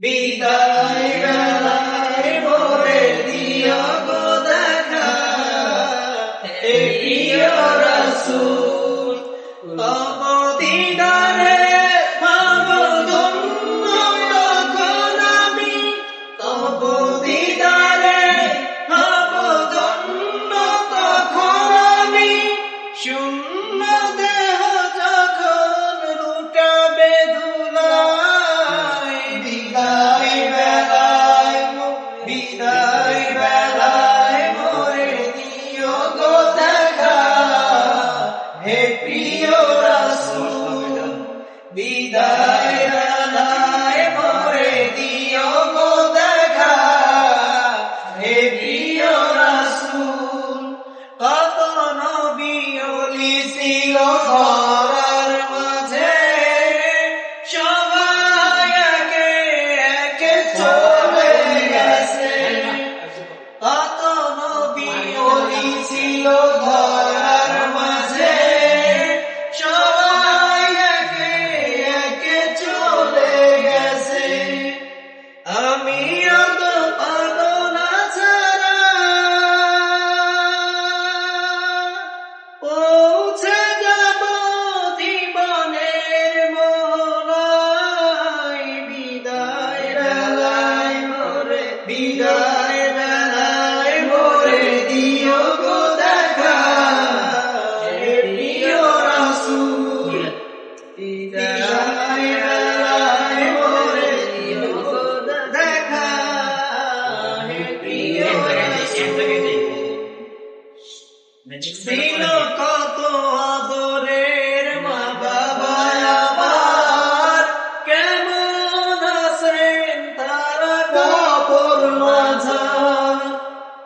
বিদায় বেলায় মোরে দিও গো দেখা। কত ছিল ধরার মাঝে। চলে গেছে। আমি পৌঁছে যাব জীবনের মোহনায় বিদায় বেলায় মোরে বিদায় বেলায় মোরে দিও গো দেখা হে প্রিয় রাসূল বিদায় বেলায় মোরে দিও গো দেখা হে প্রিয় রাসূল ছিল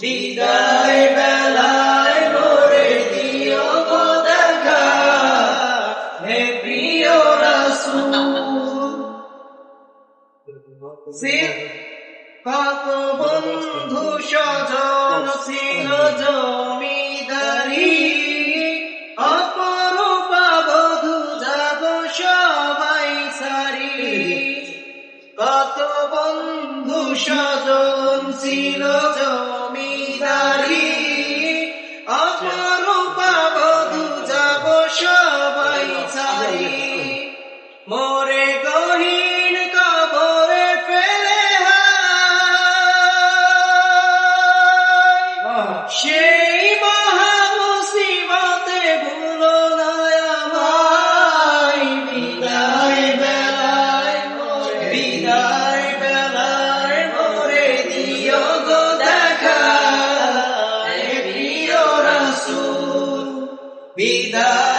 বিদায় বেলায় মোরে দিও গো দেখা হে প্রিয় রাসূল কত বন্ধু স্বজন ছিল জমিদারি স্বজন ছিল জমিদারি। অপরূপা বধু যাব সবাই সারি হে